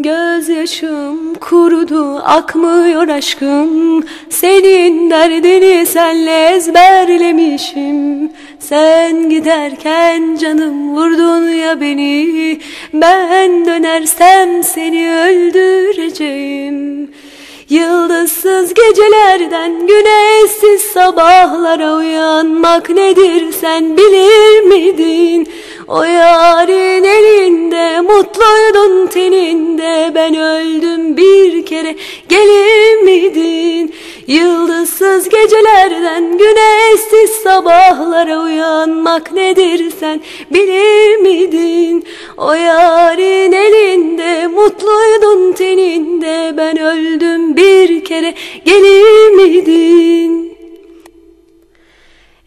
Gözyaşım kurudu akmıyor aşkım. Senin derdini senle ezberlemişim. Sen giderken canım vurdun ya beni. Ben dönersem seni öldüreceğim. Yıldızsız gecelerden güneşsiz sabahlara uyanmak nedir sen bilir miydin? O yarın elinde mutluydun teninde ben öldüm bir kere gelir miydin? Yıldızsız gecelerden güneşsiz sabahlara uyanmak nedir sen bilir miydin? O yarın elinde mutluydun teninde ben öldüm bir kere gelir miydin?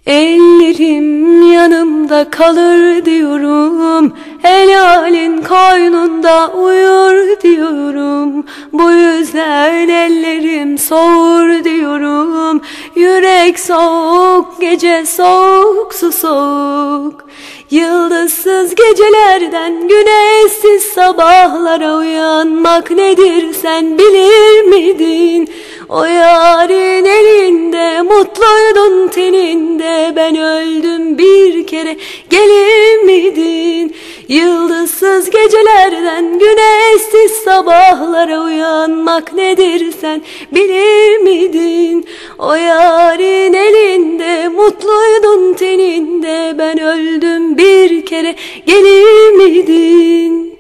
Ellerim yanımda kalır diyorum. Helalin koynunda uyur diyorum. Bu yüzden ellerim soğur diyorum. Yürek soğuk gece soğuk su soğuk. Yıldızsız gecelerden güneşsiz sabahlara uyanmak nedir sen bilir miydin? O yarın elinde mutluydun teninde ben öldüm bir kere gelir miydin? Yıldızsız gecelerden güneşsiz sabahlara uyanmak nedir sen bilir miydin? O yarın elinde mutluydun teninde ben öldüm bir kere gelir miydin?